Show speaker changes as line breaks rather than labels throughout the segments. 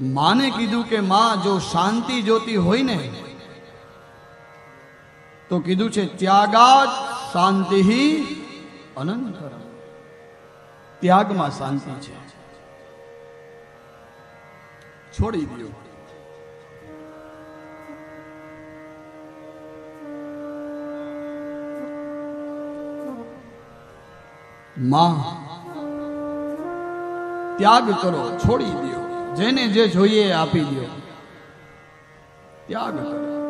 માને કીધું કે માં જો શાંતિ જોતી હોય ને તો કીધું છે ત્યાગાત શાંતિ અનંતરમ ત્યાગમાં શાંતિ છે છોડી દો માં ત્યાગ કરો છોડી દો જેને જે જોઈએ આપી દો. ત્યાગ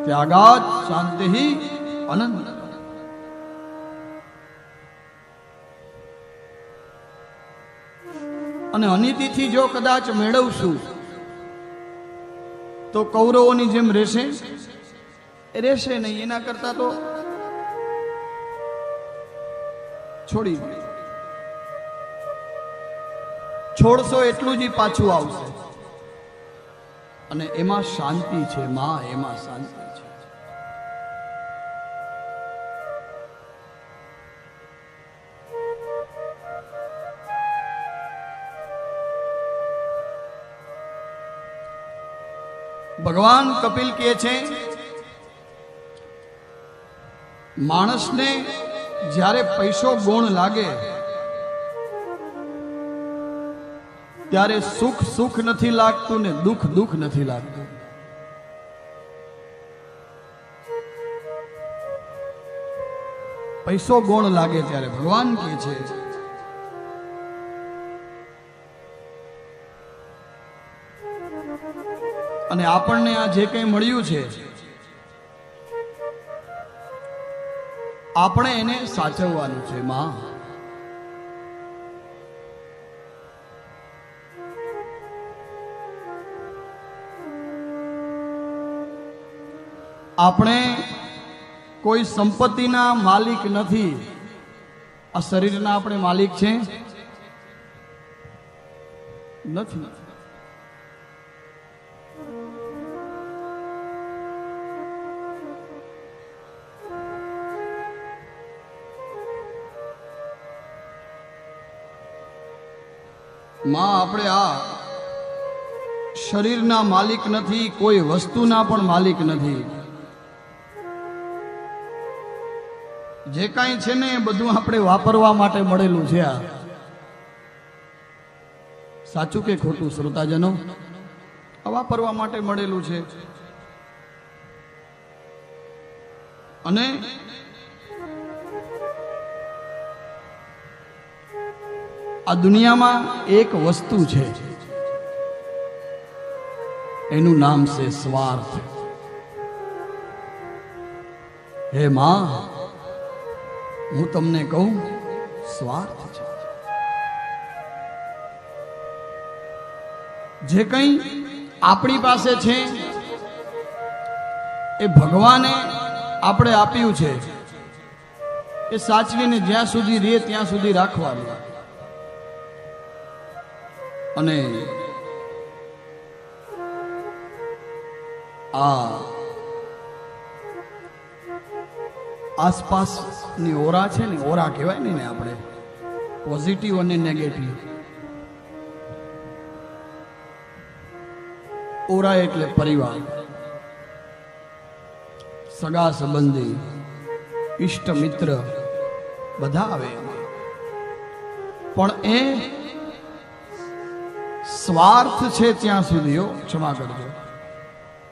ત્યાગાત શાંતિ અનંત. અને અનિતિથી જો કદાચ મેળવશું, તો કૌરવોની જેમ રહેશે? રહેશે નહીં, એના કરતા તો છોડી છોડશો એટલું જ પાછું આવશે. અને એમાં શાંતિ છે, માં એમાં શાંતિ ભગવાન કપિલ કહે છે, માણસને જ્યારે પૈસો ગુણ લાગે ત્યારે સુખ સુખ નથી લાગતું ને દુઃખ દુઃખ નથી લાગતું. પૈસો ગોણ લાગે ત્યારે, ભગવાન કે છે. અને આપણને આ જે કંઈ મળ્યું છે, આપણે એને સાચવવાનું છે, માં. આપણે કોઈ સંપત્તિના માલિક નથી. આ શરીરના આપણે માલિક છે? નથી. માં, આપણે આ શરીરના માલિક નથી, કોઈ વસ્તુના પણ માલિક નથી. જે કાંઈ છે ને એ બધું આપણે વાપરવા માટે મળેલું છે આ. સાચું કે ખોટું, શ્રોતાજનો? વાપરવા માટે મળેલું છે. અને આ દુનિયામાં એક વસ્તુ છે. એનું નામ છે સ્વાર્થ. હે માં હું તમને કહું, સ્વાર્થ છે. જે કંઈ આપણી પાસે છે, એ ભગવાને આપણે આપ્યું છે. એ સાચવીને જ્યાં સુધી રહે ત્યાં સુધી રાખવાનું. અને આ આસપાસની ઓરા છે ને, ઓરા કહેવાય ને આપણે. પોઝિટિવ અને નેગેટિવ ઓરા એટલે પરિવાર. સગા સંબંધી, ઈષ્ટ મિત્ર, બધા આવે પણ એ સ્વાર્થ છે ત્યાં સુધી, હો, ક્ષમા કરજો.